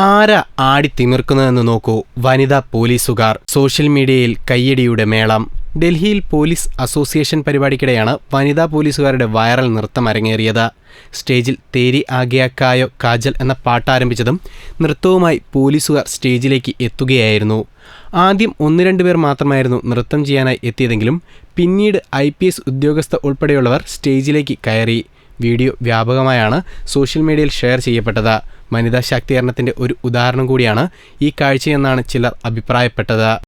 ആരാ ആടി തിമിർക്കുന്നതെന്ന് നോക്കൂ. വനിതാ പോലീസുകാർ സോഷ്യൽ മീഡിയയിൽ കയ്യടിയുടെ മേളം. ഡൽഹിയിൽ പോലീസ് അസോസിയേഷൻ പരിപാടിക്കിടെയാണ് വനിതാ പോലീസുകാരുടെ വൈറൽ നൃത്തം അരങ്ങേറിയത്. സ്റ്റേജിൽ തേരി ആഗ്യാക്കായോ കാജൽ എന്ന പാട്ട് ആരംഭിച്ചതും നൃത്തവുമായി പോലീസുകാർ സ്റ്റേജിലേക്ക് എത്തുകയായിരുന്നു. ആദ്യം ഒന്ന് രണ്ട് പേർ മാത്രമായിരുന്നു നൃത്തം ചെയ്യാനായി എത്തിയതെങ്കിലും പിന്നീട് ഐ പി എസ് ഉദ്യോഗസ്ഥ ഉൾപ്പെടെയുള്ളവർ സ്റ്റേജിലേക്ക് കയറി. വീഡിയോ വ്യാപകമായാണ് സോഷ്യൽ മീഡിയയിൽ ഷെയർ ചെയ്യപ്പെട്ടത്. വനിതാ ശാക്തീകരണത്തിന്റെ ഒരു ഉദാഹരണം കൂടിയാണ് ഈ കാഴ്ചയെന്നാണ് ചിലർ അഭിപ്രായപ്പെട്ടത്.